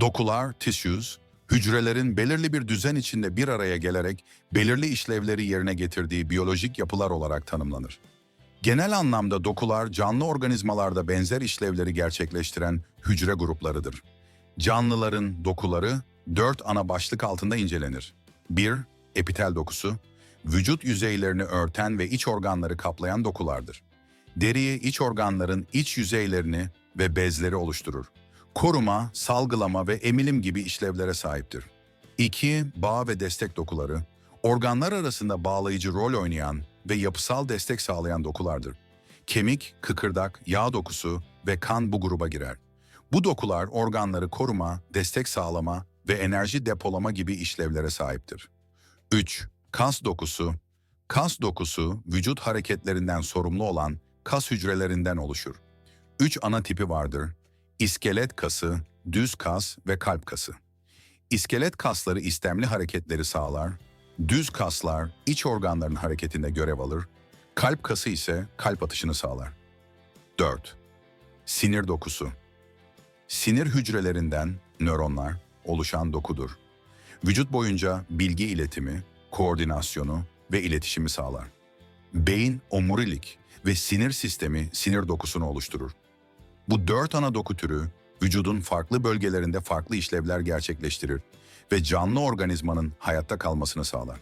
Dokular, tissues, hücrelerin belirli bir düzen içinde bir araya gelerek belirli işlevleri yerine getirdiği biyolojik yapılar olarak tanımlanır. Genel anlamda dokular canlı organizmalarda benzer işlevleri gerçekleştiren hücre gruplarıdır. Canlıların dokuları dört ana başlık altında incelenir. 1. Epitel dokusu, vücut yüzeylerini örten ve iç organları kaplayan dokulardır. Deriyi iç organların iç yüzeylerini ve bezleri oluşturur. Koruma, salgılama ve emilim gibi işlevlere sahiptir. 2. Bağ ve destek dokuları, organlar arasında bağlayıcı rol oynayan ve yapısal destek sağlayan dokulardır. Kemik, kıkırdak, yağ dokusu ve kan bu gruba girer. Bu dokular organları koruma, destek sağlama ve enerji depolama gibi işlevlere sahiptir. 3. Kas dokusu. Kas dokusu vücut hareketlerinden sorumlu olan kas hücrelerinden oluşur. 3 ana tipi vardır. İskelet kası, düz kas ve kalp kası. İskelet kasları istemli hareketleri sağlar, düz kaslar iç organların hareketinde görev alır, kalp kası ise kalp atışını sağlar. 4. Sinir dokusu. Sinir hücrelerinden nöronlar oluşan dokudur. Vücut boyunca bilgi iletimi, koordinasyonu ve iletişimi sağlar. Beyin, omurilik ve sinir sistemi sinir dokusunu oluşturur. Bu dört ana doku türü vücudun farklı bölgelerinde farklı işlevler gerçekleştirir ve canlı organizmanın hayatta kalmasını sağlar.